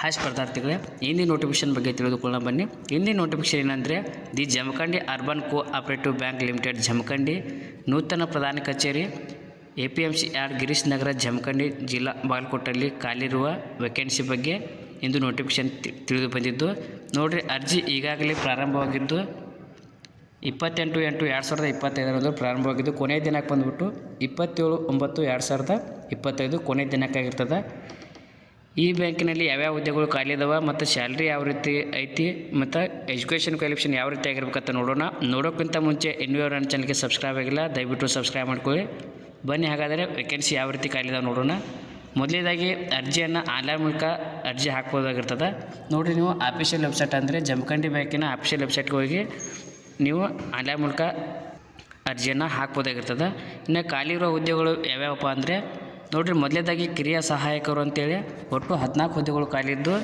Hi ಸ್ಪರ್ಧಾರ್ಥಿಗಳೇ ಇಂದಿನ notification ಬಗ್ಗೆ ತಿಳಿದುಕೊಳ್ಳೋಣ ಬನ್ನಿ. ಇಂದಿನ ನೋಟಿಫಿಕೇಶನ್ ಏನಂದರೆ, the Jamkhandi urban co operative bank limited Jamkhandi, ನೂತನ ಪ್ರಧಾನ ಕಚೇರಿ A P M C R Girish Nagar Jamkhandi ಜಿಲ್ಲಾ ಬಾಗಲಕೋಟಲ್ಲಿ ಖಾಲಿರುವ ವೇಕೆನ್ಸಿ ಬಗ್ಗೆ ಇಂದು ನೋಟಿಫಿಕೇಶನ್ ತಿಳಿದು ಬಂದಿದ್ದು. ನೋಡಿರಿ, ಅರ್ಜಿ ಈಗಾಗಲೇ ಪ್ರಾರಂಭವಾಗಿದ್ದು, ಇಪ್ಪತ್ತೆಂಟು ಎಂಟು ಎರಡು ಸಾವಿರದ ಇಪ್ಪತ್ತೈದರಂದು ಪ್ರಾರಂಭವಾಗಿದ್ದು, ಕೊನೆಯ ದಿನಾಂಕ ಬಂದುಬಿಟ್ಟು ಇಪ್ಪತ್ತೇಳು ಒಂಬತ್ತು ಎರಡು ಸಾವಿರದ ಇಪ್ಪತ್ತೈದು ಕೊನೆಯ ದಿನಕ್ಕಾಗಿರ್ತದೆ ಈ ಬ್ಯಾಂಕಿನಲ್ಲಿ ಯಾವ್ಯಾವ ಹುದ್ದೆಗಳು ಖಾಲಿ ಇದಾವ ಮತ್ತು ಸ್ಯಾಲ್ರಿ ಯಾವ ರೀತಿ ಐತಿ ಮತ್ತು ಎಜುಕೇಷನ್ ಕ್ವಾಲಿಫಿಕೇಷನ್ ಯಾವ ರೀತಿ ಆಗಿರ್ಬೇಕಂತ ನೋಡೋಣ. ನೋಡೋಕ್ಕಿಂತ ಮುಂಚೆ ಇನ್ನೂ ನನ್ನ ಚಾನಲ್ಗೆ ಸಬ್ಸ್ಕ್ರೈಬ್ ಆಗಿಲ್ಲ, ದಯವಿಟ್ಟು ಸಬ್ಸ್ಕ್ರೈಬ್ ಮಾಡ್ಕೊಳ್ಳಿ. ಬನ್ನಿ ಹಾಗಾದರೆ ವೇಕೆನ್ಸಿ ಯಾವ ರೀತಿ ಖಾಲಿ ಇದಾವೆ ನೋಡೋಣ. ಮೊದಲನೇದಾಗಿ ಅರ್ಜಿಯನ್ನು ಆನ್ಲೈನ್ ಮೂಲಕ ಅರ್ಜಿ ಹಾಕ್ಬೋದಾಗಿರ್ತದೆ. ನೋಡಿರಿ ನೀವು ಆಫೀಷಿಯಲ್ ವೆಬ್ಸೈಟ್ ಅಂದರೆ ಜಮಖಂಡಿ ಬ್ಯಾಂಕಿನ ಆಫೀಷಿಯಲ್ ವೆಬ್ಸೈಟ್ಗೆ ಹೋಗಿ ನೀವು ಆನ್ಲೈನ್ ಮೂಲಕ ಅರ್ಜಿಯನ್ನು ಹಾಕ್ಬೋದಾಗಿರ್ತದೆ. ಇನ್ನು ಖಾಲಿ ಇರೋ ಹುದ್ದೆಗಳು ಯಾವ್ಯಾವಪ್ಪ ಅಂದರೆ ನೋಡಿರಿ, ಮೊದಲೇದಾಗಿ ಕಿರಿಯ ಸಹಾಯಕರು ಅಂತೇಳಿ ಒಟ್ಟು ಹದಿನಾಲ್ಕು ಹುದ್ದೆಗಳು ಖಾಲಿ ಇದ್ದು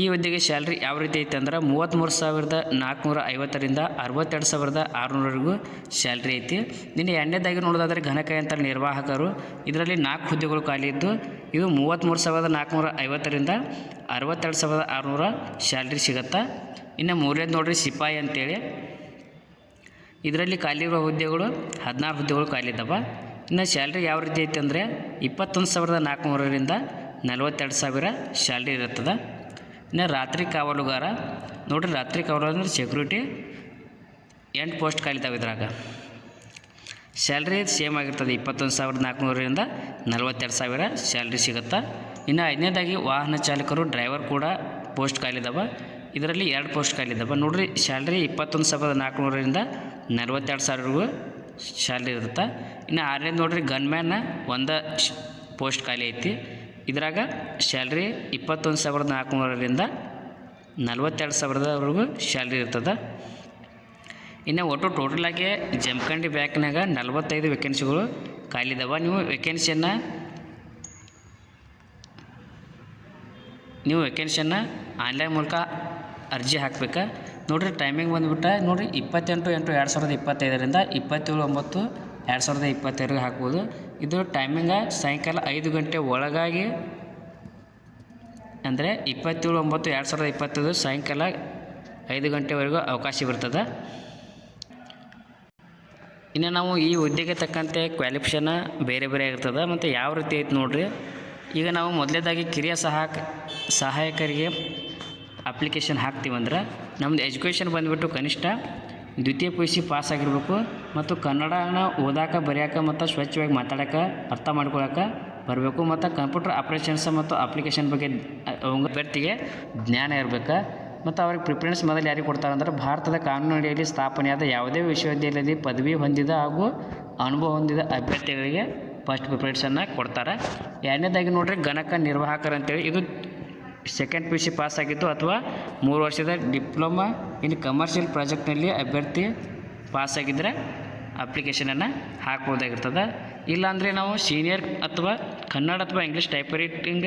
ಈ ಹುದ್ದೆಗೆ ಸ್ಯಾಲ್ರಿ ಯಾವ ರೀತಿ ಐತೆ ಅಂದ್ರೆ ಮೂವತ್ತ್ಮೂರು ಸಾವಿರದ ನಾಲ್ಕುನೂರ ಐವತ್ತರಿಂದ ಅರವತ್ತೆರಡು ಸಾವಿರದ ಆರುನೂರವರೆಗೂ ಸ್ಯಾಲ್ರಿ ಐತಿ. ನಿನ್ನೆ ಎರಡನೇದಾಗಿ ನೋಡೋದಾದರೆ ಘನಕಾಯಂತ್ರ ನಿರ್ವಾಹಕರು, ಇದರಲ್ಲಿ ನಾಲ್ಕು ಹುದ್ದೆಗಳು ಖಾಲಿ ಇದ್ದು ಇದು ಮೂವತ್ತ್ಮೂರು ಸಾವಿರದ ನಾಲ್ಕುನೂರ ಐವತ್ತರಿಂದ ಅರವತ್ತೆರಡು ಸಾವಿರದ ಆರುನೂರ ಸ್ಯಾಲ್ರಿ ಸಿಗತ್ತೆ. ಇನ್ನು ಮೂರನೇದು ನೋಡಿರಿ, ಸಿಪಾಯಿ ಅಂತೇಳಿ. ಇದರಲ್ಲಿ ಖಾಲಿ ಇರುವ ಹುದ್ದೆಗಳು ಹದಿನಾರು ಹುದ್ದೆಗಳು ಖಾಲಿ ಇದ್ದಾವೆ ಇನ್ನು ಸ್ಯಾಲ್ರಿ ಯಾವ ರೀತಿ ಐತೆ ಅಂದರೆ ಇಪ್ಪತ್ತೊಂದು ಸಾವಿರದ ನಾಲ್ಕುನೂರರಿಂದ ನಲವತ್ತೆರಡು ಸಾವಿರ ಸ್ಯಾಲ್ರಿ ಇರುತ್ತದೆ. ಇನ್ನು ರಾತ್ರಿ ಕಾವಲುಗಾರ, ನೋಡಿರಿ ರಾತ್ರಿ ಕಾವಲು ಅಂದರೆ ಸೆಕ್ಯೂರಿಟಿ ಎಂಟು ಪೋಸ್ಟ್ ಇದ್ದಾವೆ ಇದ್ರಾಗ. ಸ್ಯಾಲ್ರಿ ಸೇಮ್ ಆಗಿರ್ತದೆ, ಇಪ್ಪತ್ತೊಂದು ಸಾವಿರದ ನಾಲ್ಕುನೂರರಿಂದ ನಲವತ್ತೆರಡು ಸಾವಿರ ಸ್ಯಾಲ್ರಿ ಸಿಗುತ್ತೆ. ಇನ್ನು ಐದನೇದಾಗಿ ವಾಹನ ಚಾಲಕರು ಡ್ರೈವರ್ ಕೂಡ ಪೋಸ್ಟ್ ಖಾಲಿದಾವೆ ಇದರಲ್ಲಿ ಎರಡು ಪೋಸ್ಟ್ ಖಾಲಿದಾವೆ ನೋಡಿರಿ ಸ್ಯಾಲ್ರಿ ಇಪ್ಪತ್ತೊಂದು ಸಾವಿರದ ನಾಲ್ಕುನೂರರಿಂದ ನಲವತ್ತೆರಡು ಸಾವಿರವರೆಗೂ ಸ್ಯಾಲ್ರಿ ಇರುತ್ತೆ? ಇನ್ನು ಆರನೇದು ನೋಡ್ರಿ ಗನ್ಮ್ಯಾನ್ ಒಂದು ಪೋಸ್ಟ್ ಖಾಲಿ ಐತಿ. ಇದ್ರಾಗ ಸ್ಯಾಲ್ರಿ ಇಪ್ಪತ್ತೊಂದು ಸಾವಿರದ ನಾಲ್ಕುನೂರರಿಂದ ನಲ್ವತ್ತೆರಡು ಸಾವಿರದವರೆಗೂ ಸ್ಯಾಲ್ರಿ ಇರ್ತದೆ. ಇನ್ನು ಒಟ್ಟು ಟೋಟಲಾಗಿ ಜಮಖಂಡಿ ಬ್ಯಾಂಕ್ನಾಗ ನಲ್ವತ್ತೈದು ವೇಕೆನ್ಸಿಗಳು ಖಾಲಿ ಇದಾವೆ. ನೀವು ವೇಕೆನ್ಸಿಯನ್ನು ನೀವು ವೇಕೆನ್ಸಿಯನ್ನು ಆನ್ಲೈನ್ ಮೂಲಕ ಅರ್ಜಿ ಹಾಕ್ಬೇಕಾ? ನೋಡಿರಿ ಟೈಮಿಂಗ್ ಬಂದುಬಿಟ್ಟು ನೋಡಿರಿ ಇಪ್ಪತ್ತೆಂಟು ಎಂಟು ಎರಡು ಸಾವಿರದ ಇಪ್ಪತ್ತೈದರಿಂದ ಇಪ್ಪತ್ತೇಳು ಒಂಬತ್ತು ಎರಡು ಸಾವಿರದ ಇಪ್ಪತ್ತೈದರಿಗೆ ಹಾಕ್ಬೋದು. ಇದು ಟೈಮಿಂಗ ಸಾಯಂಕಾಲ ಐದು ಗಂಟೆ ಒಳಗಾಗಿ ಅಂದರೆ ಇಪ್ಪತ್ತೇಳು ಒಂಬತ್ತು ಎರಡು ಸಾವಿರದ ಇಪ್ಪತ್ತೈದು ಸಾಯಂಕಾಲ ಐದು ಗಂಟೆವರೆಗೂ ಅವಕಾಶ ಬರ್ತದೆ ಇನ್ನು ನಾವು ಈ ಹುದ್ದೆಗೆ ತಕ್ಕಂತೆ ಕ್ವಾಲಿಫಿಕೇಷನ್ ಬೇರೆ ಬೇರೆ ಆಗಿರ್ತದೆ ಮತ್ತು ಯಾವ ರೀತಿ ಐತೆ ನೋಡಿರಿ. ಈಗ ನಾವು ಮೊದಲೇದಾಗಿ ಕಿರಿಯ ಸಹಾಯಕ, ಸಹಾಯಕರಿಗೆ ಅಪ್ಲಿಕೇಶನ್ ಹಾಕ್ತೀವಂದ್ರೆ ನಮ್ಮದು ಎಜುಕೇಷನ್ ಬಂದುಬಿಟ್ಟು ಕನಿಷ್ಠ ದ್ವಿತೀಯ ಪಿ ಯು ಸಿ ಪಾಸ್ ಆಗಿರಬೇಕು ಮತ್ತು ಕನ್ನಡನ ಓದಾಕ, ಬರೆಯೋಕೆ ಮತ್ತು ಸ್ವಚ್ಛವಾಗಿ ಮಾತಾಡೋಕೆ, ಅರ್ಥ ಮಾಡ್ಕೊಳಕ್ಕೆ ಬರಬೇಕು ಮತ್ತು ಕಂಪ್ಯೂಟರ್ ಆಪ್ರೇಷನ್ಸ್ ಮತ್ತು ಅಪ್ಲಿಕೇಶನ್ ಬಗ್ಗೆ ಅಭ್ಯರ್ಥಿಗೆ ಜ್ಞಾನ ಇರಬೇಕು ಮತ್ತು ಅವ್ರಿಗೆ ಪ್ರಿಫರೆನ್ಸ್ ಮೊದಲು ಯಾರಿಗೆ ಕೊಡ್ತಾರೆ ಅಂದ್ರೆ ಭಾರತದ ಕಾನೂನು ಅಡಿಯಲ್ಲಿ ಸ್ಥಾಪನೆಯಾದ ಯಾವುದೇ ವಿಶ್ವವಿದ್ಯಾಲಯದಲ್ಲಿ ಪದವಿ ಹೊಂದಿದ ಹಾಗೂ ಅನುಭವ ಹೊಂದಿದ ಅಭ್ಯರ್ಥಿಗಳಿಗೆ ಫಸ್ಟ್ ಪ್ರಿಫರೆನ್ಸನ್ನು ಕೊಡ್ತಾರೆ. ಎರಡನೇದಾಗಿ ನೋಡ್ರಿ ಗಣಕ ನಿರ್ವಾಹಕರು ಅಂತೇಳಿ ಇದು second P U C pass ಆಗಿದ್ದು ಅಥವಾ ಮೂರು ವರ್ಷದ ಡಿಪ್ಲೊಮಾ ಇನ್ ಕಮರ್ಷಿಯಲ್ ಪ್ರಾಜೆಕ್ಟ್ನಲ್ಲಿ ಅಭ್ಯರ್ಥಿ ಪಾಸ್ ಆಗಿದ್ದರೆ ಅಪ್ಲಿಕೇಶನನ್ನು ಹಾಕ್ಬೋದಾಗಿರ್ತದೆ. ಇಲ್ಲಾಂದರೆ ನಾವು ಸೀನಿಯರ್ ಅಥವಾ ಕನ್ನಡ ಅಥವಾ ಇಂಗ್ಲೀಷ್ ಟೈಪ್ ರೈಟಿಂಗ್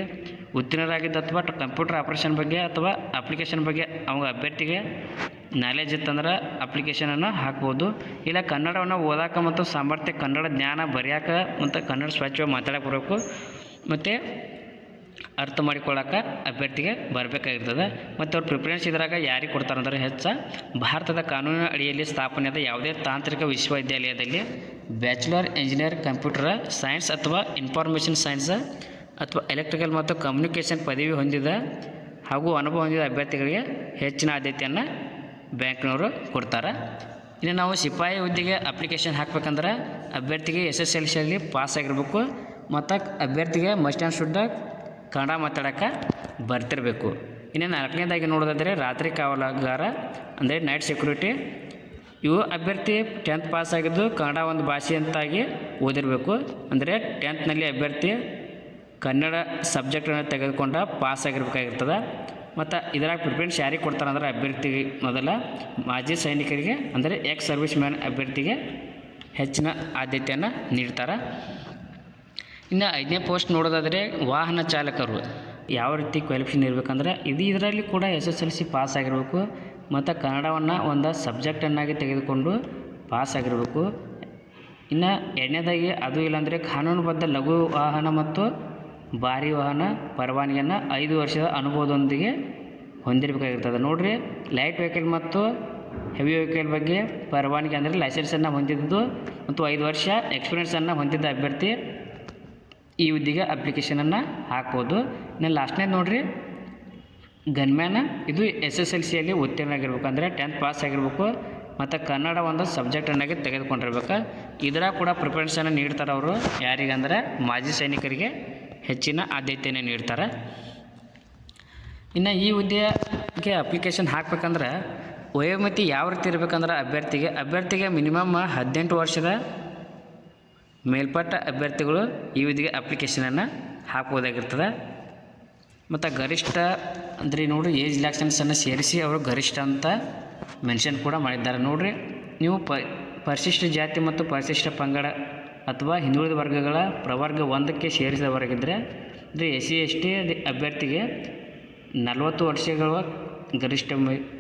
ಉತ್ತೀರ್ಣರಾಗಿದ್ದು ಅಥವಾ ಕಂಪ್ಯೂಟರ್ ಆಪ್ರೇಷನ್ ಬಗ್ಗೆ ಅಥವಾ ಅಪ್ಲಿಕೇಶನ್ ಬಗ್ಗೆ ಅವಾಗ ಅಭ್ಯರ್ಥಿಗೆ ನಾಲೆಜ್ ಇತ್ತಂದ್ರೆ ಅಪ್ಲಿಕೇಶನನ್ನು ಹಾಕ್ಬೋದು. ಇಲ್ಲ ಕನ್ನಡವನ್ನು ಓದಾಕ ಮತ್ತು ಸಾಮರ್ಥ್ಯ ಕನ್ನಡ ಜ್ಞಾನ ಬರೆಯೋಕೆ ಮತ್ತು ಕನ್ನಡ ಸ್ವಚ್ಛವಾಗಿ ಮಾತಾಡಕ್ಕೆ ಬರಬೇಕು. ಮತ್ತು ಅರ್ಥ ಮಾಡಿಕೊಳ್ಳೋಕೆ ಅಭ್ಯರ್ಥಿಗೆ ಬರಬೇಕಾಗಿರ್ತದೆ. ಮತ್ತು ಅವ್ರು ಪ್ರಿಫರೆನ್ಸ್ ಇದ್ರಾಗ ಯಾರಿಗೆ ಕೊಡ್ತಾರೆ ಹೆಚ್ಚು ಭಾರತದ ಕಾನೂನಿನ ಅಡಿಯಲ್ಲಿ ಸ್ಥಾಪನೆಯಾದ ಯಾವುದೇ ತಾಂತ್ರಿಕ ವಿಶ್ವವಿದ್ಯಾಲಯದಲ್ಲಿ ಬ್ಯಾಚುಲರ್ ಇಂಜಿನಿಯರ್ ಕಂಪ್ಯೂಟರ್ ಸೈನ್ಸ್ ಅಥವಾ ಇನ್ಫಾರ್ಮೇಷನ್ ಸೈನ್ಸ್ ಅಥವಾ ಎಲೆಕ್ಟ್ರಿಕಲ್ ಮತ್ತು ಕಮ್ಯುನಿಕೇಷನ್ ಪದವಿ ಹೊಂದಿದ ಹಾಗೂ ಅನುಭವ ಹೊಂದಿದ ಅಭ್ಯರ್ಥಿಗಳಿಗೆ ಹೆಚ್ಚಿನ ಆದ್ಯತೆಯನ್ನು ಬ್ಯಾಂಕ್ನವರು ಕೊಡ್ತಾರೆ. ಇನ್ನು ನಾವು ಸಿಪಾಯಿ ಹುದ್ದೆಗೆ ಅಪ್ಲಿಕೇಶನ್ ಹಾಕ್ಬೇಕಂದ್ರೆ ಅಭ್ಯರ್ಥಿಗೆ ಎಸ್ ಎಸ್ ಎಲ್ ಸಿಯಲ್ಲಿ ಪಾಸ್ ಆಗಿರಬೇಕು. ಮತ್ತು ಅಭ್ಯರ್ಥಿಗೆ ಮಸ್ಟ್ ಆ್ಯಂಡ್ ಶುಡ್ಡ ಕನ್ನಡ ಮಾತಾಡೋಕೆ ಬರ್ತಿರಬೇಕು. ಇನ್ನು ನಾಲ್ಕನೇದಾಗಿ ನೋಡೋದಾದರೆ ರಾತ್ರಿ ಕಾವಲುಗಾರ, ಅಂದರೆ ನೈಟ್ ಸೆಕ್ಯೂರಿಟಿ ಇವು ಅಭ್ಯರ್ಥಿ ಟೆಂತ್ ಪಾಸ್ ಆಗಿದ್ದು ಕನ್ನಡ ಒಂದು ಭಾಷೆ ಅಂತಾಗಿ ಓದಿರಬೇಕು. ಅಂದರೆ ಟೆಂತ್ನಲ್ಲಿ ಅಭ್ಯರ್ಥಿ ಕನ್ನಡ ಸಬ್ಜೆಕ್ಟನ್ನು ತೆಗೆದುಕೊಂಡ ಪಾಸ್ ಆಗಿರ್ಬೇಕಾಗಿರ್ತದೆ. ಮತ್ತು ಇದರಾಗ ಪ್ರಿಫರೆನ್ಸ್ ಯಾರಿಗೆ ಕೊಡ್ತಾರೆ ಅಂದ್ರೆ ಅಭ್ಯರ್ಥಿಗೆ ಮೊದಲ ಮಾಜಿ ಸೈನಿಕರಿಗೆ, ಅಂದರೆ ಎಕ್ಸ್ ಸರ್ವಿಸ್ ಮ್ಯಾನ್ ಅಭ್ಯರ್ಥಿಗೆ ಹೆಚ್ಚಿನ ಆದ್ಯತೆಯನ್ನು ನೀಡ್ತಾರೆ. ಇನ್ನು ಐದನೇ ಪೋಸ್ಟ್ ನೋಡೋದಾದರೆ ವಾಹನ ಚಾಲಕರು. ಯಾವ ರೀತಿ ಕ್ವಾಲಿಫಿಕೇಷನ್ ಇರಬೇಕಂದ್ರೆ ಇದು ಇದರಲ್ಲಿ ಕೂಡ S S L C pass ಆಗಿರಬೇಕು, ಮತ್ತು ಕನ್ನಡವನ್ನು ಒಂದು ಸಬ್ಜೆಕ್ಟನ್ನಾಗಿ ತೆಗೆದುಕೊಂಡು ಪಾಸ್ ಆಗಿರಬೇಕು. ಇನ್ನು ಎರಡನೇದಾಗಿ ಅದು ಇಲ್ಲಾಂದರೆ ಕಾನೂನುಬದ್ಧ ಲಘು ವಾಹನ ಮತ್ತು ಭಾರಿ ವಾಹನ ಪರವಾನಗಿಯನ್ನು ಐದು ವರ್ಷದ ಅನುಭವದೊಂದಿಗೆ ಹೊಂದಿರಬೇಕಾಗಿರ್ತದೆ. ನೋಡಿರಿ ಲೈಟ್ ವೆಹಿಕಲ್ ಮತ್ತು ಹೆವಿ ವೆಹಿಕಲ್ ಬಗ್ಗೆ ಪರವಾನಗಿ ಅಂದರೆ ಲೈಸೆನ್ಸನ್ನು ಹೊಂದಿದ್ದು ಮತ್ತು ಐದು ವರ್ಷ ಎಕ್ಸ್ಪೀರಿಯನ್ಸನ್ನು ಹೊಂದಿದ್ದ ಅಭ್ಯರ್ಥಿ ಈ ಹುದ್ದೆಗೆ ಅಪ್ಲಿಕೇಶನನ್ನು ಹಾಕ್ಬೋದು. ಇನ್ನು ಲಾಸ್ಟ್ನೇದು ನೋಡಿರಿ, ಗನ್ಮ್ಯಾನ, ಇದು ಎಸ್ ಎಸ್ ಎಲ್ ಸಿಯಲ್ಲಿ ಉತ್ತೀರ್ಣ ಆಗಿರ್ಬೇಕು ಅಂದರೆ ಟೆಂತ್ ಪಾಸ್ ಆಗಿರ್ಬೇಕು. ಮತ್ತು ಕನ್ನಡ ಒಂದು ಸಬ್ಜೆಕ್ಟನ್ನಾಗಿ ತೆಗೆದುಕೊಂಡಿರ್ಬೇಕು. ಇದರ ಕೂಡ ಪ್ರಿಫರೆನ್ಸನ್ನು ನೀಡ್ತಾರೆ ಅವರು. ಯಾರಿಗಂದರೆ ಮಾಜಿ ಸೈನಿಕರಿಗೆ ಹೆಚ್ಚಿನ ಆದ್ಯತೆಯನ್ನು ನೀಡ್ತಾರೆ. ಇನ್ನು ಈ ಹುದ್ದೆಗೆ ಅಪ್ಲಿಕೇಶನ್ ಹಾಕ್ಬೇಕಂದ್ರೆ, ವಯೋಮಿತಿ ಯಾವ ರೀತಿ ಇರಬೇಕಂದ್ರೆ ಅಭ್ಯರ್ಥಿಗೆ ಅಭ್ಯರ್ಥಿಗೆ ಮಿನಿಮಮ್ ಹದಿನೆಂಟು ವರ್ಷದ ಮೇಲ್ಪಟ್ಟ ಅಭ್ಯರ್ಥಿಗಳು ಈ ವಿಧಿಗೆ ಅಪ್ಲಿಕೇಶನನ್ನು ಹಾಕ್ಬೋದಾಗಿರ್ತದೆ ಮತ್ತು ಗರಿಷ್ಠ ಅಂದರೆ ನೋಡಿರಿ ಏಜ್ ರಿಲ್ಯಾಕ್ಸನ್ಸನ್ನು ಸೇರಿಸಿ ಅವರು ಗರಿಷ್ಠ ಅಂತ ಮೆನ್ಷನ್ ಕೂಡ ಮಾಡಿದ್ದಾರೆ. ನೋಡಿರಿ ನೀವು ಪರಿಶಿಷ್ಟ ಜಾತಿ ಮತ್ತು ಪರಿಶಿಷ್ಟ ಪಂಗಡ ಅಥವಾ ಹಿಂದುಳಿದ ವರ್ಗಗಳ ಪ್ರವರ್ಗ ಒಂದಕ್ಕೆ ಸೇರಿಸಿದವರಾಗಿದ್ದರೆ ಅಂದರೆ ಎಸ್ ಸಿ ಎಸ್ ಟಿ ಅಭ್ಯರ್ಥಿಗೆ ನಲವತ್ತು ವರ್ಷಗಳ ಗರಿಷ್ಠ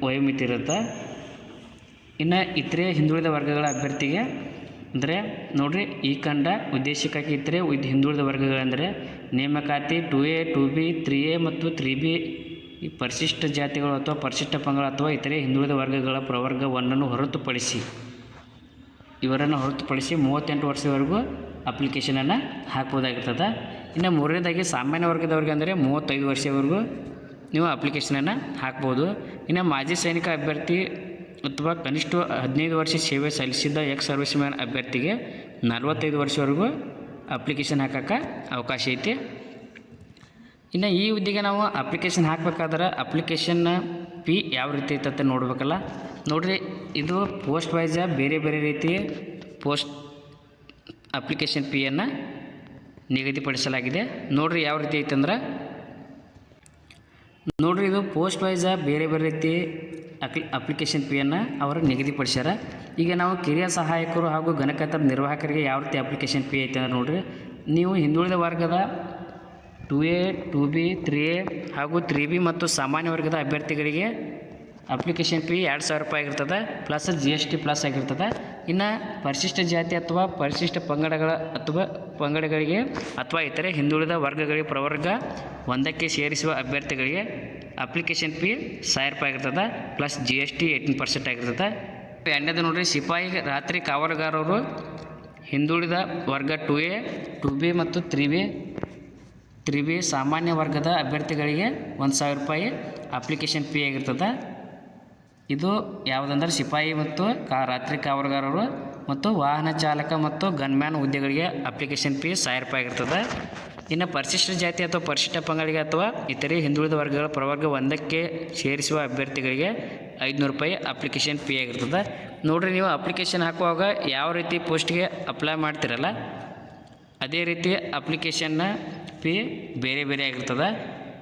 ವಯೋಮಿತಿ ಇರುತ್ತೆ. ಇನ್ನು ಇತರೆ ಹಿಂದುಳಿದ ವರ್ಗಗಳ ಅಭ್ಯರ್ಥಿಗೆ ಅಂದರೆ ನೋಡಿರಿ ಈ ಕಂಡ ಉದ್ದೇಶಕ್ಕಾಗಿ ಇತರೆ ಉದ್- ಹಿಂದುಳಿದ ವರ್ಗಗಳಂದರೆ ನೇಮಕಾತಿ two A two B three A ಮತ್ತು ತ್ರೀ ಬಿ ಈ ಪರಿಶಿಷ್ಟ ಜಾತಿಗಳು ಅಥವಾ ಪರಿಶಿಷ್ಟ ಪಂಗಡ ಅಥವಾ ಇತರೆ ಹಿಂದುಳಿದ ವರ್ಗಗಳ ಪ್ರವರ್ಗ ಒಂದನ್ನು ಹೊರತುಪಡಿಸಿ. ಇವರನ್ನು ಹೊರತುಪಡಿಸಿ ಮೂವತ್ತೆಂಟು ವರ್ಷದವರೆಗೂ ಅಪ್ಲಿಕೇಶನನ್ನು ಹಾಕ್ಬೋದಾಗಿರ್ತದೆ. ಇನ್ನು ಮೂರನೇದಾಗಿ ಸಾಮಾನ್ಯ ವರ್ಗದವ್ರಿಗೆ ಅಂದರೆ ಮೂವತ್ತೈದು ವರ್ಷದವರೆಗೂ ನೀವು ಅಪ್ಲಿಕೇಶನನ್ನು ಹಾಕ್ಬೋದು. ಇನ್ನು ಮಾಜಿ ಸೈನಿಕ ಅಭ್ಯರ್ಥಿ ಅಥವಾ ಕನಿಷ್ಠ ಹದಿನೈದು ವರ್ಷ ಸೇವೆ ಸಲ್ಲಿಸಿದ ಎಕ್ಸ್ ಸರ್ವಿಸ್ ಮ್ಯಾನ್ ಅಭ್ಯರ್ಥಿಗೆ ನಲವತ್ತೈದು ವರ್ಷವರೆಗೂ ಅಪ್ಲಿಕೇಶನ್ ಹಾಕೋಕ್ಕೆ ಅವಕಾಶ ಐತಿ. ಇನ್ನು ಈ ಹುದ್ದೆಗೆ ನಾವು ಅಪ್ಲಿಕೇಶನ್ ಹಾಕ್ಬೇಕಾದ್ರೆ ಅಪ್ಲಿಕೇಶನ್ ಫೀ ಯಾವ ರೀತಿ ಐತಂತ ನೋಡಬೇಕಲ್ಲ. ನೋಡಿರಿ, ಇದು ಪೋಸ್ಟ್ ವೈಸ ಬೇರೆ ಬೇರೆ ರೀತಿ ಪೋಸ್ಟ್ ಅಪ್ಲಿಕೇಶನ್ ಫೀಯನ್ನು ನಿಗದಿಪಡಿಸಲಾಗಿದೆ. ನೋಡಿರಿ ಯಾವ ರೀತಿ ಐತಂದ್ರೆ ನೋಡಿರಿ ಇದು ಪೋಸ್ಟ್ ವೈಸ ಬೇರೆ ಬೇರೆ ರೀತಿ ಅಪ್ಲಿ ಅಪ್ಲಿಕೇಶನ್ ಫೀಯನ್ನು ಅವರು ನಿಗದಿಪಡಿಸ್ಯಾರ. ಈಗ ನಾವು ಕಿರಿಯ ಸಹಾಯಕರು ಹಾಗೂ ಗಣಕಯಂತ್ರ ನಿರ್ವಾಹಕರಿಗೆ ಯಾವ ರೀತಿ ಅಪ್ಲಿಕೇಶನ್ ಫೀ ಐತೆ ಅಂದ್ರೆ ನೋಡಿರಿ. ನೀವು ಹಿಂದುಳಿದ ವರ್ಗದ two A two B three A ಹಾಗೂ ತ್ರೀ ಬಿ ಮತ್ತು ಸಾಮಾನ್ಯ ವರ್ಗದ ಅಭ್ಯರ್ಥಿಗಳಿಗೆ ಅಪ್ಲಿಕೇಶನ್ ಫೀ ಎರಡು ಸಾವಿರ ರೂಪಾಯಿ ಆಗಿರ್ತದೆ plus G S T plus ಆಗಿರ್ತದೆ. ಇನ್ನು ಪರಿಶಿಷ್ಟ ಜಾತಿ ಅಥವಾ ಪರಿಶಿಷ್ಟ ಪಂಗಡಗಳ ಅಥವಾ ಪಂಗಡಗಳಿಗೆ ಅಥವಾ ಇತರೆ ಹಿಂದುಳಿದ ವರ್ಗಗಳಿಗೆ ಪ್ರವರ್ಗ ಒಂದಕ್ಕೆ ಸೇರಿಸುವ ಅಭ್ಯರ್ಥಿಗಳಿಗೆ ಅಪ್ಲಿಕೇಶನ್ ಫೀ ಸಾವಿರ ರೂಪಾಯಿ ಆಗಿರ್ತದೆ plus G S T eighteen percent ಆಗಿರ್ತದೆ. ಎರಡನೇದು ನೋಡಿರಿ, ಸಿಪಾಯಿ ರಾತ್ರಿ ಕಾವಲುಗಾರರು ಹಿಂದುಳಿದ ವರ್ಗ ಟು ಎ ಟು ಬಿ ಮತ್ತು ತ್ರೀ ಬಿ ತ್ರೀ ಬಿ ಸಾಮಾನ್ಯ ವರ್ಗದ ಅಭ್ಯರ್ಥಿಗಳಿಗೆ ಒಂದು ಸಾವಿರ ರೂಪಾಯಿ ಅಪ್ಲಿಕೇಶನ್ ಫೀ ಆಗಿರ್ತದೆ. ಇದು ಯಾವುದಂದ್ರೆ ಸಿಪಾಯಿ ಮತ್ತು ಕಾ, ರಾತ್ರಿ ಕಾವಲುಗಾರರು ಮತ್ತು ವಾಹನ ಚಾಲಕ ಮತ್ತು ಗನ್ಮ್ಯಾನ್ ಹುದ್ದೆಗಳಿಗೆ ಅಪ್ಲಿಕೇಶನ್ ಫೀ ಸಾವಿರ ರೂಪಾಯಿ ಆಗಿರ್ತದೆ. ಇನ್ನು ಪರಿಶಿಷ್ಟ ಜಾತಿ ಅಥವಾ ಪರಿಶಿಷ್ಟ ಪಂಗಡಿಗೆ ಅಥವಾ ಇತರೆ ಹಿಂದುಳಿದ ವರ್ಗಗಳ ಪ್ರವರ್ಗ ಒಂದಕ್ಕೆ ಸೇರಿಸುವ ಅಭ್ಯರ್ಥಿಗಳಿಗೆ ಐದುನೂರು ರೂಪಾಯಿ ಅಪ್ಲಿಕೇಶನ್ ಫೀ ಆಗಿರ್ತದೆ. ನೋಡಿರಿ ನೀವು ಅಪ್ಲಿಕೇಶನ್ ಹಾಕುವಾಗ ಯಾವ ರೀತಿ ಪೋಸ್ಟ್ಗೆ ಅಪ್ಲೈ ಮಾಡ್ತಿರಲ್ಲ, ಅದೇ ರೀತಿ ಅಪ್ಲಿಕೇಶನ್ನ ಫೀ ಬೇರೆ ಬೇರೆ ಆಗಿರ್ತದೆ.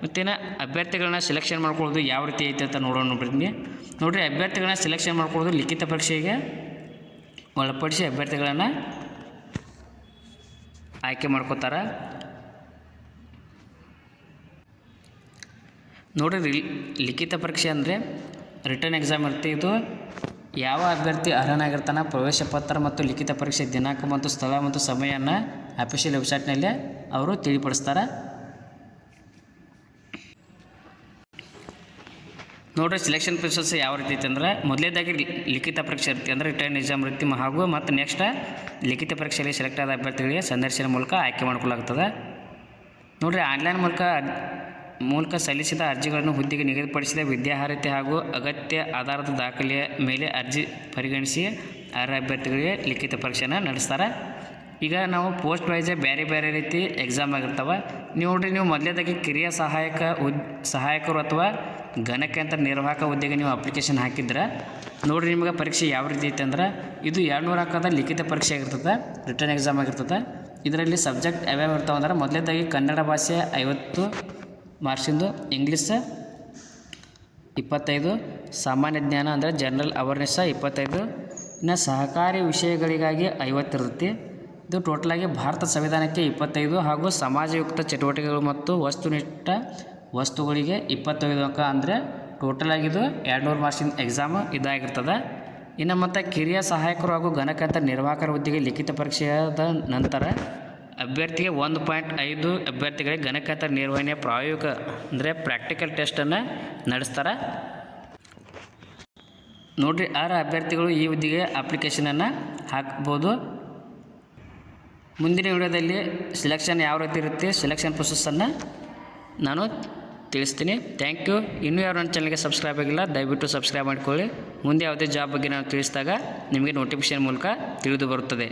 ಮತ್ತೇನು ಅಭ್ಯರ್ಥಿಗಳನ್ನ ಸೆಲೆಕ್ಷನ್ ಮಾಡ್ಕೊಳ್ಳೋದು ಯಾವ ರೀತಿ ಐತೆ ಅಂತ ನೋಡೋಣ ನೋಡ್ರಿ ನೋಡಿರಿ ಅಭ್ಯರ್ಥಿಗಳನ್ನ ಸೆಲೆಕ್ಷನ್ ಮಾಡ್ಕೊಳ್ಳೋದು ಲಿಖಿತ ಪರೀಕ್ಷೆಗೆ ಒಳಪಡಿಸಿ ಅಭ್ಯರ್ಥಿಗಳನ್ನು ಆಯ್ಕೆ ಮಾಡ್ಕೋತಾರೆ. ನೋಡಿರಿ ಲಿಖಿತ ಪರೀಕ್ಷೆ ಅಂದರೆ ರಿಟರ್ನ್ ಎಕ್ಸಾಮ್ ಇರುತ್ತೆ. ಇದು ಯಾವ ಅಭ್ಯರ್ಥಿ ಅರ್ಹನಾಗಿರ್ತಾನೆ, ಪ್ರವೇಶ ಪತ್ರ ಮತ್ತು ಲಿಖಿತ ಪರೀಕ್ಷೆ ದಿನಾಂಕ ಮತ್ತು ಸ್ಥಳ ಮತ್ತು ಸಮಯವನ್ನು ಅಫಿಷಿಯಲ್ ವೆಬ್ಸೈಟ್ನಲ್ಲಿ ಅವರು ತಿಳಿಪಡಿಸ್ತಾರೆ. ನೋಡ್ರಿ ಸೆಲೆಕ್ಷನ್ ಪ್ರೊಸೆಸ್ ಯಾವ ರೀತಿ ಐತೆ ಅಂದ್ರೆ, ಮೊದಲೇದಾಗಿ ಲಿಖಿತ ಪರೀಕ್ಷೆ ಇರುತ್ತೆ ಅಂದರೆ ರಿಟರ್ನ್ ಎಕ್ಸಾಮ್ ಇರುತ್ತೆ ಹಾಗೂ ಮತ್ತು ನೆಕ್ಸ್ಟ್ ಲಿಖಿತ ಪರೀಕ್ಷೆಯಲ್ಲಿ ಸೆಲೆಕ್ಟ್ ಆದ ಅಭ್ಯರ್ಥಿಗಳಿಗೆ ಸಂದರ್ಶನ ಮೂಲಕ ಆಯ್ಕೆ ಮಾಡ್ಕೊಳ್ಳಾಗ್ತದೆ ನೋಡಿರಿ ಆನ್ಲೈನ್ ಮೂಲಕ ಮೂಲಕ ಸಲ್ಲಿಸಿದ ಅರ್ಜಿಗಳನ್ನು ಹುದ್ದೆಗೆ ನಿಗದಿಪಡಿಸಿದ ವಿದ್ಯಾರ್ಹತೆ ಹಾಗೂ ಅಗತ್ಯ ಆಧಾರದ ದಾಖಲೆಯ ಮೇಲೆ ಅರ್ಜಿ ಪರಿಗಣಿಸಿ ಅರ್ಹ ಅಭ್ಯರ್ಥಿಗಳಿಗೆ ಲಿಖಿತ ಪರೀಕ್ಷೆಯನ್ನು ನಡೆಸ್ತಾರೆ. ಈಗ ನಾವು ಪೋಸ್ಟ್ ವೈಸ್ ಬೇರೆ ಬೇರೆ ರೀತಿ ಎಕ್ಸಾಮ್ ಆಗಿರ್ತವೆ. ನೀವು ನೋಡಿರಿ, ನೀವು ಮೊದಲೇದಾಗಿ ಕಿರಿಯ ಸಹಾಯಕ ಉದ್, ಸಹಾಯಕರು ಅಥವಾ ಘನಕೇಂದ್ರ ನಿರ್ವಾಹಕ ಹುದ್ದೆಗೆ ನೀವು ಅಪ್ಲಿಕೇಶನ್ ಹಾಕಿದ್ರೆ, ನೋಡಿರಿ ನಿಮಗೆ ಪರೀಕ್ಷೆ ಯಾವ ರೀತಿ ಐತೆ ಅಂದ್ರೆ, ಇದು ಎರಡುನೂರು ಅಂಕದ ಲಿಖಿತ ಪರೀಕ್ಷೆ ಆಗಿರ್ತದೆ ರಿಟರ್ನ್ ಎಕ್ಸಾಮ್ ಆಗಿರ್ತದೆ. ಇದರಲ್ಲಿ ಸಬ್ಜೆಕ್ಟ್ ಯಾವ್ಯಾವ ಇರ್ತಾವೆ ಅಂದ್ರೆ ಮೊದಲೇದಾಗಿ ಕನ್ನಡ ಭಾಷೆ ಐವತ್ತು ಮಾರ್ಕ್ಸಿಂದು ಇಂಗ್ಲೀಷ ಇಪ್ಪತ್ತೈದು, ಸಾಮಾನ್ಯ ಜ್ಞಾನ ಅಂದರೆ ಜನರಲ್ ಅವೇರ್ನೆಸ್ಸ ಇಪ್ಪತ್ತೈದು. ಇನ್ನು ಸಹಕಾರಿ ವಿಷಯಗಳಿಗಾಗಿ ಐವತ್ತಿರುತ್ತೆ ಇದು ಟೋಟಲಾಗಿ ಭಾರತ ಸಂವಿಧಾನಕ್ಕೆ ಇಪ್ಪತ್ತೈದು ಹಾಗೂ ಸಮಾಜಯುಕ್ತ ಚಟುವಟಿಕೆಗಳು ಮತ್ತು ವಸ್ತುನಿಷ್ಠ ವಸ್ತುಗಳಿಗೆ ಇಪ್ಪತ್ತೈದು ಅಂಕ ಅಂದರೆ ಟೋಟಲಾಗಿದು ಎರಡುನೂರು ಮಾರ್ಕ್ಸಿನ ಎಕ್ಸಾಮ್ ಇದಾಗಿರ್ತದೆ. ಇನ್ನು ಮತ್ತು ಕಿರಿಯ ಸಹಾಯಕರು ಹಾಗೂ ಗಣಕಂತ ನಿರ್ವಾಹಕರ ಹುದ್ದೆಗೆ ಲಿಖಿತ ಪರೀಕ್ಷೆಯಾದ ನಂತರ ಅಭ್ಯರ್ಥಿಗೆ ಒಂದು ಪಾಯಿಂಟ್ ಐದು ಅಭ್ಯರ್ಥಿಗಳಿಗೆ ಗಣಕಯಂತ್ರ ನಿರ್ವಹಣೆ ಪ್ರಾಯೋಗಿಕ ಅಂದರೆ ಪ್ರಾಕ್ಟಿಕಲ್ ಟೆಸ್ಟನ್ನು ನಡೆಸ್ತಾರೆ. ನೋಡಿರಿ ಆರ ಅಭ್ಯರ್ಥಿಗಳು ಈ ಹುದ್ದೆಗೆ ಅಪ್ಲಿಕೇಶನನ್ನು ಹಾಕ್ಬೋದು. ಮುಂದಿನ ವಿಡಿಯೋದಲ್ಲಿ ಸೆಲೆಕ್ಷನ್ ಯಾವ ರೀತಿ ಇರುತ್ತೆ ಸೆಲೆಕ್ಷನ್ ಪ್ರೊಸೆಸ್ಸನ್ನು ನಾನು ತಿಳಿಸ್ತೀನಿ. ಥ್ಯಾಂಕ್ ಯು ಇನ್ನೂ ಯಾರು ನನ್ನ ಚಾನಲ್ಗೆ ಸಬ್ಸ್ಕ್ರೈಬ್ ಆಗಿಲ್ಲ, ದಯವಿಟ್ಟು ಸಬ್ಸ್ಕ್ರೈಬ್ ಮಾಡಿಕೊಳ್ಳಿ. ಮುಂದೆ ಯಾವುದೇ ಜಾಬ್ ಬಗ್ಗೆ ನಾನು ತಿಳಿಸಿದಾಗ ನಿಮಗೆ ನೋಟಿಫಿಕೇಷನ್ ಮೂಲಕ ತಿಳಿದು ಬರುತ್ತದೆ.